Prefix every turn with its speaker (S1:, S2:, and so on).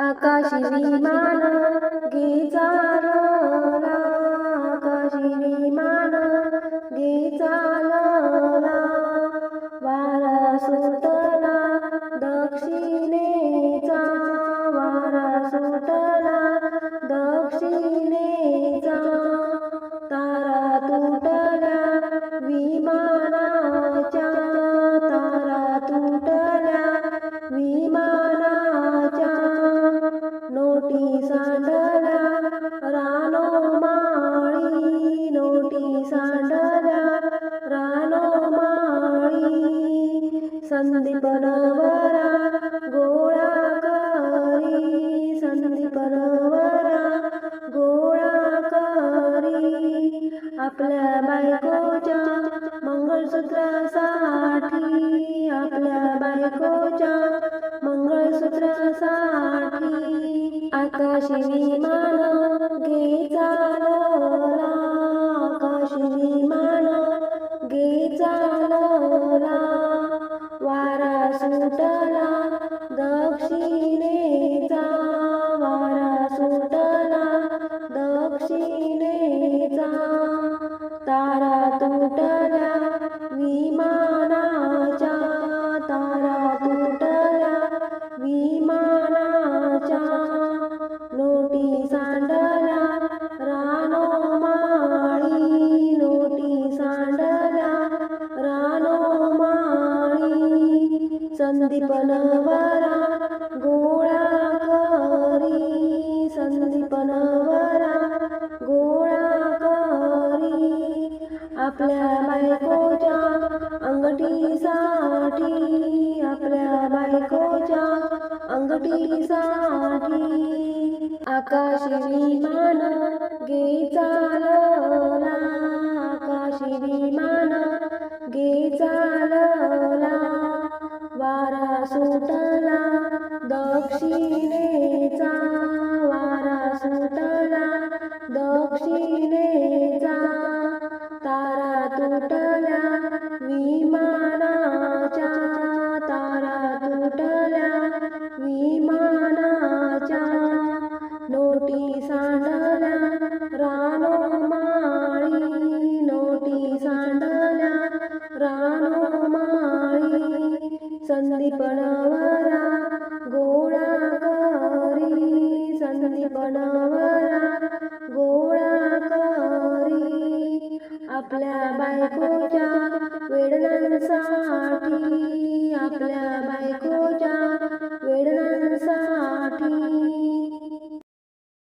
S1: आकाशी विमान गे चालला संदीपनवरा गोळा करी. संदीपनवरा गोळा करी. आपल्या बायकोच्या मंगळसूत्रासाठी आपल्या बायकोच्या मंगळसूत्रासाठी आकाशी विमान गे चालला आकाशी विमान गे चालला ডালা संदीपनवरा गोळा करी संदीपनवरा गोळा करी आपल्या बायकोच्या अंगठीसाठी आपल्या बायकोच्या अंगठीसाठी आकाशी विमान गे चालला संदीपणवरा गोळा करी संदीपणवरा गोळा करी आपल्या बायकोच्या वेडनांसाठी आपल्या बायकोच्या